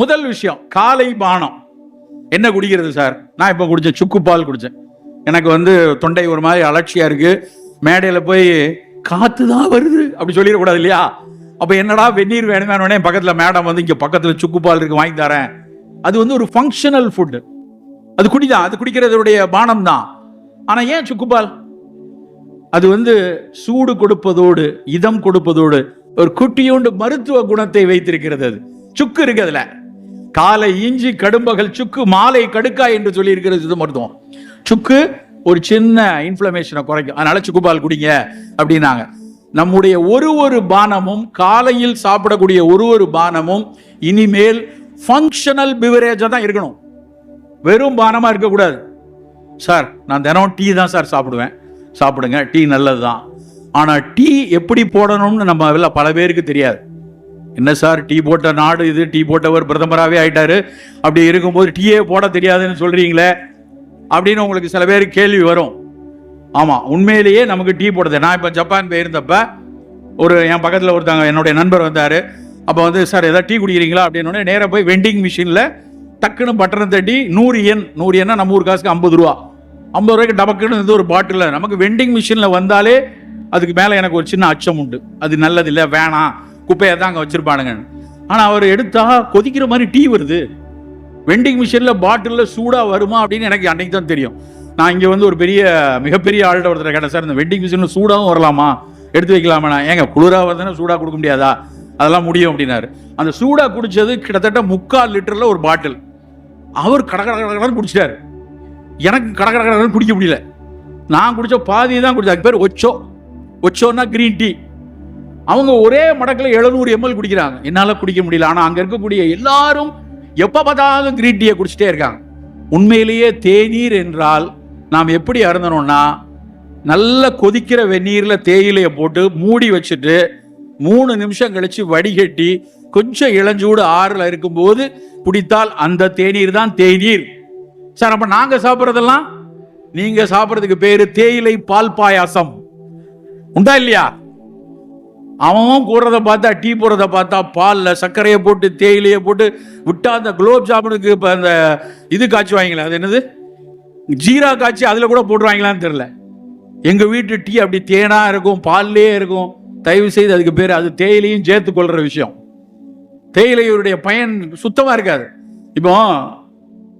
முதல் விஷயம் காலை பானம். என்ன குடிக்கிறது சார் நான் இப்போ குடித்தேன் சுக்கு பால் எனக்கு வந்து தொண்டை ஒரு மாதிரி அலட்சியா இருக்கு. மேடையில் போய் காத்து தான் வருது அப்படி சொல்லிடக்கூடாது இல்லையா? அப்போ என்னடா வெந்நீர் வேணுமே பக்கத்தில் மேடம் வந்து இங்கே பக்கத்தில் சுக்கு பால் இருக்கு வாங்கி தரேன். அது வந்து ஒரு ஃபங்க்ஷனல் ஃபுட்டு அது குடிதான். அது குடிக்கிறதுடைய பானம் தான். ஆனால் ஏன் சுக்குபால் அது வந்து சூடு கொடுப்பதோடு இதம் கொடுப்பதோடு ஒரு குட்டியோண்டு மருத்துவ குணத்தை வைத்திருக்கிறது அது. சுக்கு இருக்கு அதில். காலை இஞ்சி கடும்பகல் சுக்கு மாலை கடுக்காய் என்று சொல்லி இருக்கிறது இது மருத்துவம். சுக்கு ஒரு சின்ன இன்ஃப்ளமேஷனை குறைக்கும். அதனால சுக்குபால் குடிங்க அப்படின்னாங்க. நம்முடைய ஒரு ஒரு பானமும் காலையில் சாப்பிடக்கூடிய ஒரு ஒரு பானமும் இனிமேல் ஃபங்க்ஷனல் பிவரேஜாக தான் இருக்கணும். வெறும் பானமாக இருக்கக்கூடாது. சார் நான் தினம் டீ தான் சார் சாப்பிடுவேன். சாப்பிடுங்க டீ நல்லது தான் ஆனால் டீ எப்படி போடணும்னு நம்ம எல்லாம் பல பேருக்கு தெரியாது. என்ன சார் டீ போட்ட நாடு இது டீ போட்டவர் பிரதமராகவே ஆயிட்டாரு. அப்படி இருக்கும்போது டீயே போட தெரியாதுன்னு சொல்றீங்களே? அப்படின்னு உங்களுக்கு சில பேர் கேள்வி வரும். ஆமாம் உண்மையிலேயே நமக்கு டீ போடுது நான் இப்போ ஜப்பான் போயிருந்தப்ப ஒரு என் பக்கத்தில் ஒருத்தங்க என்னுடைய நண்பர் வந்தார். அப்போ வந்து சார் ஏதாவது டீ குடிக்கிறீங்களா? அப்படின்னு நேராக போய் வெண்டிங் மிஷினில் டக்குன்னு பட்டனை தட்டி நூறு எண் நூறு எண்ணா நம்ம ஊர் காசுக்கு ஐம்பது ரூபா. ஐம்பது ரூபாய்க்கு டபக்குன்னு இது ஒரு பாட்டில் நமக்கு வெண்டிங் மிஷினில் வந்தாலே அதுக்கு மேலே எனக்கு ஒரு சின்ன அச்சம் உண்டு. அது நல்லது இல்லை வேணாம். குப்பையை தான் அங்கே வச்சுருப்பானுங்க. ஆனால் அவர் எடுத்தா கொதிக்கிற மாதிரி டீ வருது. வெண்டிங் மிஷினில் பாட்டிலில் சூடாக வருமா அப்படின்னு எனக்கு அன்னைக்கு தான் தெரியும். நான் இங்கே வந்து ஒரு பெரிய மிகப்பெரிய ஆள்கிட்ட ஒருத்தர் கேட்டேன் சார் இந்த வெண்டிங் மிஷினில் சூடாகவும் வரலாமா? எடுத்து வைக்கலாமா? ஏங்க குளிராக வருதுன்னா சூடாக கொடுக்க முடியாதா? அதெல்லாம் முடியும் அப்படின்னாரு. அந்த சூடாக குடித்தது கிட்டத்தட்ட முக்கால் லிட்டரில் ஒரு பாட்டில். அவர் கட கட கடன்னு குடிச்சிட்டாரு. எனக்கு கட கட கடன்னு குடிக்க முடியல. நான் குடித்த பாதி தான் குடிச்சேன். அதுக்கு பேர் ஒச்சோ. ஒச்சோன்னா கிரீன் டீ. அவங்க ஒரே மடக்கில் எழுநூறு எம்எல் குடிக்கிறாங்க. என்னால் குடிக்க முடியல. ஆனால் அங்கே இருக்கக்கூடிய எல்லாரும் எப்போ பார்த்தாலும் கிரீன் டீயை குடிச்சிட்டே இருக்காங்க. உண்மையிலேயே தேநீர் என்றால் நாம் எப்படி அருந்தணும்னா நல்ல கொதிக்கிற வெந்நீரில் தேயிலையை போட்டு மூடி வச்சுட்டு மூணு நிமிஷம் கழித்து வடிகட்டி கொஞ்சம் இளஞ்சூடு ஆறில் இருக்கும்போது குடித்தால் அந்த தேநீர் தான் தேநீர். சார் அப்போ நாங்கள் சாப்பிட்றதெல்லாம்? நீங்கள் சாப்பிட்றதுக்கு பேர் தேயிலை பால் பாயாசம். உண்டா இல்லையா? அவன் கூடுறத பார்த்தா டீ போடுறத பார்த்தா பாலில் சர்க்கரையை போட்டு தேயிலையை போட்டு விட்டா அந்த குலோப் ஜாமுனுக்கு இப்போ அந்த இது காய்ச்சி வாங்கிக்கலாம். அது என்னது? ஜீரா காய்ச்சி அதில் கூட போட்டுருவாங்களான்னு தெரில எங்கள் வீட்டு டீ அப்படி தேனாக இருக்கும் பால்லே இருக்கும். தயவு செய்து அதுக்கு பேர் அது தேயிலையும் சேர்த்து கொள்கிற விஷயம். தேயிலையுடைய பயன் சுத்தமாக இருக்காது. இப்போ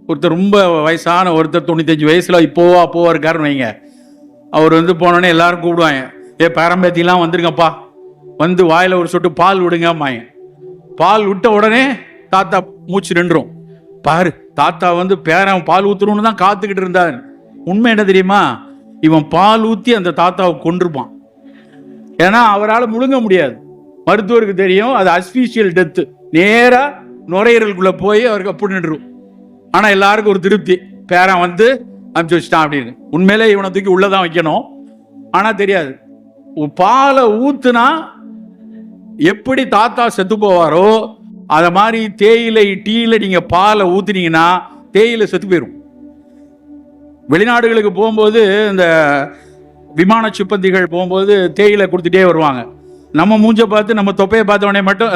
ஒருத்தர் ரொம்ப வயசான ஒருத்தர் தொண்ணூத்தஞ்சு வயசில் இப்போவா அப்போவா இருக்காருன்னு வைங்க. அவர் வந்து போனோடனே எல்லாரும் கூப்பிடுவாங்க. ஏ பேரம்பேத்திலாம் வந்துருங்கப்பா. வந்து வாயில் ஒரு சொட்டு பால் விடுங்கம்மாங்க பால் விட்ட உடனே தாத்தா மூச்சு நின்றும். பாரு தாத்தா வந்து பேரன் பால் ஊத்துறோம்னு தான் காத்துக்கிட்டு இருந்தார். உண்மை என்ன தெரியுமா? இவன் பால் ஊற்றி அந்த தாத்தாவை கொண்டிருப்பான் ஏன்னா அவரால் முழுங்க முடியாது. மருத்துவருக்கு தெரியும் அது அஸ்பீஷியல் டெத்து நேராக நுரையீரலுக்குள்ளே போய் அவருக்கு அப்படி நின்றுரும் ஆனால் எல்லாருக்கும் ஒரு திருப்தி. பேரன் வந்து அனுப்பிச்சு வச்சிட்டான் அப்படின்னு. உண்மையிலே இவனை தூக்கி உள்ளே தான் வைக்கணும். ஆனால் தெரியாது. பாலை ஊத்துனா எப்படி தாத்தா செத்து போவாரோ அதை மாதிரி தேயிலை டீயில் நீங்கள் பாலை ஊத்துனீங்கன்னா தேயிலை செத்து போயிடும் வெளிநாடுகளுக்கு போகும்போது இந்த விமான சிப்பந்திகள் போகும்போது தேயிலை கொடுத்துட்டே வருவாங்க. நம்ம மூஞ்ச பார்த்து நம்ம தொப்பையை பார்த்தவனே மட்டும்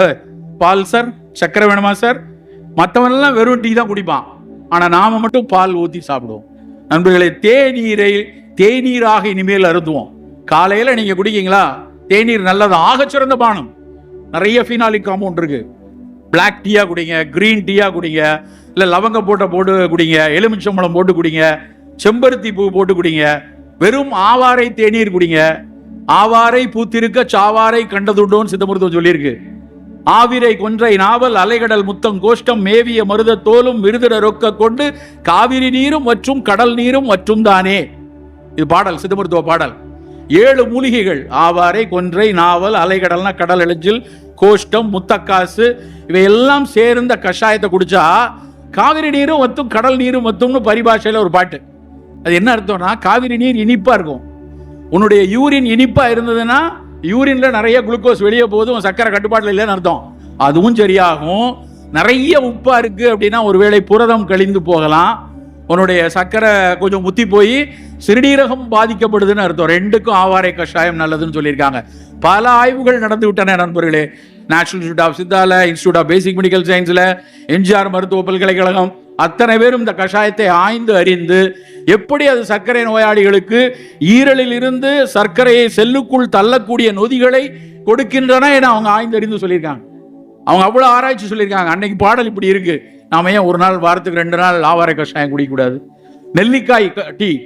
பால் சார் சக்கரை வேணுமா சார்? மற்றவனெல்லாம் வெறும் டீ தான் குடிப்பான். ஆனால் நாம மட்டும் பால் ஊற்றி சாப்பிடுவோம். நண்பர்களே தேநீரை தேநீராக இனிமேல் அருந்துவோம். காலையில் நீங்கள் குடிக்கீங்களா? தேநீர் நல்லது ஆகச்சிறந்த பானம். நிறைய ஃபினாலிக் காம்பவுண்ட் இருக்கு. பிளாக் டீயா குடிங்க கிரீன் டீயா குடிங்க இல்லை லவங்க போட்ட போட்டு குடிங்க எலுமிச்சம்பழம் போட்டு குடிங்க செம்பருத்தி பூ போட்டு குடிங்க வெறும் ஆவாரை தேநீர் குடிங்க. ஆவாரை பூத்திருக்க சாவாரை கண்டதுண்டோன்னு சித்தமருத்துவம் சொல்லியிருக்கு. ஆவிரை கொன்றை நாவல் அலைகடல் முத்தம் கோஷ்டம் மேவிய மருத தோலும் விருதிட ரொக்க கொண்டு காவிரி நீரும் மற்றும் கடல் நீரும் மற்றும் தானே இது பாடல் சித்தமருத்துவ பாடல். ஏழு மூலிகைகள். ஆவாரை கொன்றை நாவல் அலைகடல்னா கடல் எழுஞ்சில் கோஷ்டம் முத்தக்காசு இவையெல்லாம் சேர்ந்த கஷாயத்தை குடிச்சா காவிரி நீரும் வத்தும் கடல் நீரும் வத்தும்னு பரிபாஷையில் ஒரு பாட்டு. அது என்ன அர்த்தம்னா காவிரி நீர் இனிப்பாக இருக்கும். உன்னுடைய யூரின் இனிப்பாக இருந்ததுன்னா யூரின்ல நிறைய குளுக்கோஸ் வெளியே போகுது உன் சக்கரை கட்டுப்பாட்டில் இல்லைன்னு அர்த்தம். அதுவும் சரியாகும். நிறைய உப்பா இருக்கு அப்படின்னா ஒருவேளை புரதம் கழிந்து போகலாம். உன்னுடைய சக்கரை கொஞ்சம் முத்தி போய் சிறுநீரகம் பாதிக்கப்படுதுன்னு அர்த்தம். ரெண்டுக்கும் ஆவாரை கஷாயம் நல்லதுன்னு சொல்லியிருக்காங்க. பல ஆய்வுகள் நடந்து விட்டன நண்பர்களே. National institute of Siddha institute of basic medical சயின்ஸ்ல எம்ஜிஆர் மருத்துவ பல்கலைக்கழகம் அத்தனை பேரும் இந்த கஷாயத்தை ஆய்ந்து அறிந்து எப்படி அது சர்க்கரை நோயாளிகளுக்கு ஈரலில் இருந்து சர்க்கரையை செல்லுக்குள் தள்ளக்கூடிய நொதிகளை கொடுக்கின்றன என அவங்க ஆய்ந்து அறிந்து சொல்லியிருக்காங்க. அவங்க அவ்வளோ ஆராய்ச்சி சொல்லியிருக்காங்க. அன்னைக்கு பாடல் இப்படி இருக்குது நாம ஏன் ஒரு நாள் வாரத்துக்கு ரெண்டு நாள் லாவாரை கஷாயம் குடிக்கக்கூடாது? நெல்லிக்காய் க- டீ.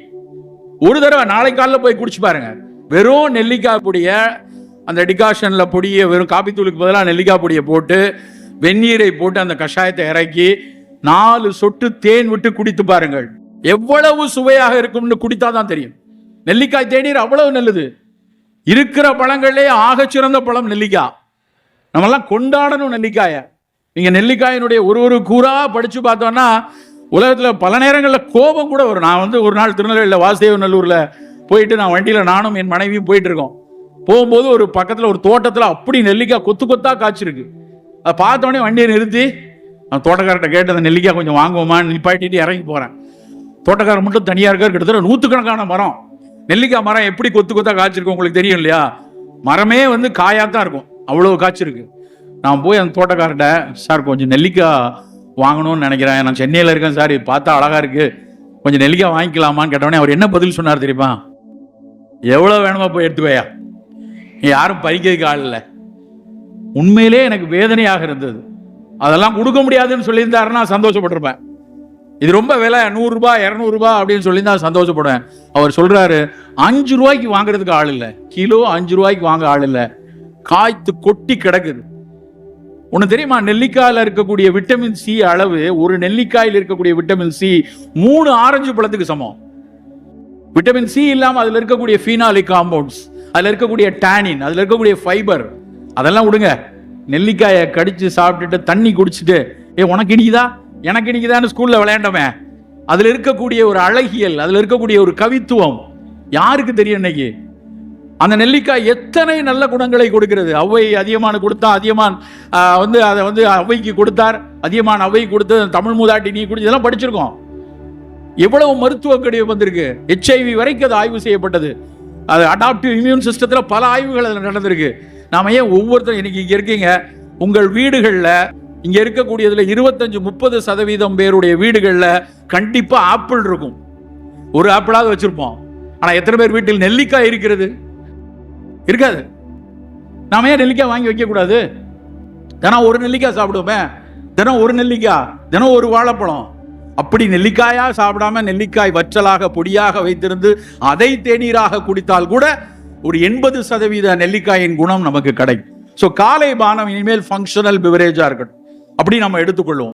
ஒரு தடவை நாளை காலைல போய் குடிச்சு பாருங்க. வெறும் நெல்லிக்காய் பொடிய அந்த டிகாஷனில் பொடியை வெறும் காப்பித்தூளுக்கு பதிலாக நெல்லிக்காய் பொடியை போட்டு வெந்நீரை போட்டு அந்த கஷாயத்தை இறக்கி நாலு சொட்டு தேன் விட்டு குடித்து பாருங்கள். எவ்வளவு சுவையாக இருக்கும்னு குடித்தாதான் தெரியும். நெல்லிக்காய் தேநீர் அவ்வளவு நல்லது. இருக்கிற பழங்களே ஆகச்சிறந்த பழம் நெல்லிக்காய் நம்மெல்லாம் கொண்டாடணும் நெல்லிக்காயை. நீங்க நெல்லிக்காயினுடைய ஒரு ஒரு கூறா படிச்சு பார்த்தோம்னா உலகத்துல பல நேரங்களில் கோபம் கூட வரும். நான் வந்து ஒரு நாள் திருநெல்வேலியில் வாசுதேவ நல்லூர்ல போயிட்டு நான் வண்டியில நானும் என் மனைவியும் போயிட்டு இருக்கோம். போகும்போது ஒரு பக்கத்துல ஒரு தோட்டத்துல அப்படி நெல்லிக்காய் கொத்து கொத்தா காய்ச்சிருக்கு. அதை பார்த்தோடனே வண்டியை நிறுத்தி நான் தோட்டக்காரர்கிட்ட கேட்டு அந்த நெல்லிக்காய் கொஞ்சம் வாங்குவோமான்னு நிப்பாட்டிட்டு இறங்கி போறேன். தோட்டக்காரர் மட்டும் தனியா இருக்கார். கிட்டத்தட்ட நூற்றுக்கணக்கான மரம். நெல்லிக்காய் மரம் எப்படி கொத்து கொத்தா காய்ச்சிருக்கும் உங்களுக்கு தெரியும் இல்லையா? மரமே வந்து காயாத்தான் இருக்கும். அவ்வளோ காய்ச்சிருக்கு. நான் போய் அந்த தோட்டக்காரர்கிட்ட சார் கொஞ்சம் நெல்லிக்காய் வாங்கணும்னு நினைக்கிறேன். நான் சென்னையில் இருக்கேன் சார். இது பார்த்தா அழகாக இருக்குது கொஞ்சம் நெல்லிக்காய் வாங்கிக்கலாமான்னு கேட்டவொடனே அவர் என்ன பதில் சொன்னார் தெரியுமா? எவ்வளோ வேணுமா போய் எடுத்துவையா யாரும் பறிக்கிறதுக்கு ஆள் இல்லை. உண்மையிலே எனக்கு வேதனையாக இருந்தது. அதெல்லாம் கொடுக்க முடியாதுன்னு சொல்லியிருந்தாருன்னா சந்தோஷப்பட்டிருப்பேன். இது ரொம்ப விலை. நூறுரூபா இரநூறுபா அப்படின்னு சொல்லியிருந்தா சந்தோஷப்படுவேன். அவர் சொல்கிறாரு அஞ்சு ரூபாய்க்கு வாங்குறதுக்கு ஆள் இல்லை. கிலோ அஞ்சு ரூபாய்க்கு வாங்க ஆள் இல்லை. காய்த்து கொட்டி கிடக்குது. உனக்கு தெரியுமா நெல்லிக்காயில் இருக்கக்கூடிய விட்டமின் சி அளவு ஒரு நெல்லிக்காயில் இருக்கக்கூடிய விட்டமின் சி மூணு ஆரஞ்சு பழத்துக்கு சமம். விட்டமின் சி இல்லாமல் அதில் இருக்கக்கூடிய ஃபீனாலிக் காம்பவுண்ட்ஸ் அதில் இருக்கக்கூடிய டேனின் அதில் இருக்கக்கூடிய ஃபைபர் அதெல்லாம் விடுங்க. நெல்லிக்காயை கடிச்சு சாப்பிட்டுட்டு தண்ணி குடிச்சிட்டு ஏ உனக்கு இனிக்குதா? எனக்கு இனிக்குதான்னு ஸ்கூலில் விளையாண்டோமே. அதில் இருக்கக்கூடிய ஒரு அழகியல் அதில் இருக்கக்கூடிய ஒரு கவித்துவம் யாருக்கு தெரியும் இன்னைக்கு? அந்த நெல்லிக்காய் எத்தனை நல்ல குணங்களை கொடுக்கிறது? ஔவை அதியமான் கொடுத்தா அதியமான் வந்து அதை வந்து ஔவைக்கு கொடுத்தார். அதியமான் ஔவை கொடுத்து தமிழ் மூதாட்டி நீ கொடுத்து இதெல்லாம் படிச்சிருக்கோம். எவ்வளவு மருத்துவ கடிவு வந்திருக்கு. ஹெச்ஐவி வரைக்கும் அது ஆய்வு செய்யப்பட்டது. அது அடாப்டிவ் இம்யூன் சிஸ்டத்தில் பல ஆய்வுகள் அதில் நடந்திருக்கு. நாம ஏன் ஒவ்வொருத்தரும் இன்னைக்கு இங்கே இருக்கீங்க? உங்கள் வீடுகளில் இங்கே இருக்கக்கூடியதில் இருபத்தஞ்சு முப்பது சதவீதம் பேருடைய வீடுகளில் கண்டிப்பாக ஆப்பிள் இருக்கும். ஒரு ஆப்பிளாவது வச்சுருப்போம். ஆனால் எத்தனை பேர் வீட்டில் நெல்லிக்காய் இருக்கிறது? இருக்காது. நாம ஏன் நெல்லிக்காய் வாங்கி வைக்கக்கூடாது? தினம் ஒரு நெல்லிக்காய் சாப்பிடுவோமே. தினம் ஒரு நெல்லிக்காய் தினம் ஒரு வாழைப்பழம். அப்படி நெல்லிக்காயா சாப்பிடாம நெல்லிக்காய் வற்றலாக பொடியாக வைத்திருந்து அதை தேநீராக குடித்தால் கூட ஒரு எண்பது சதவீத நெல்லிக்காயின் குணம் நமக்கு கிடைக்கும். ஸோ காலை பானம் இனிமேல் ஃபங்க்ஷனல் பிவரேஜாக இருக்கட்டும். அப்படி நம்ம எடுத்துக்கொள்வோம்.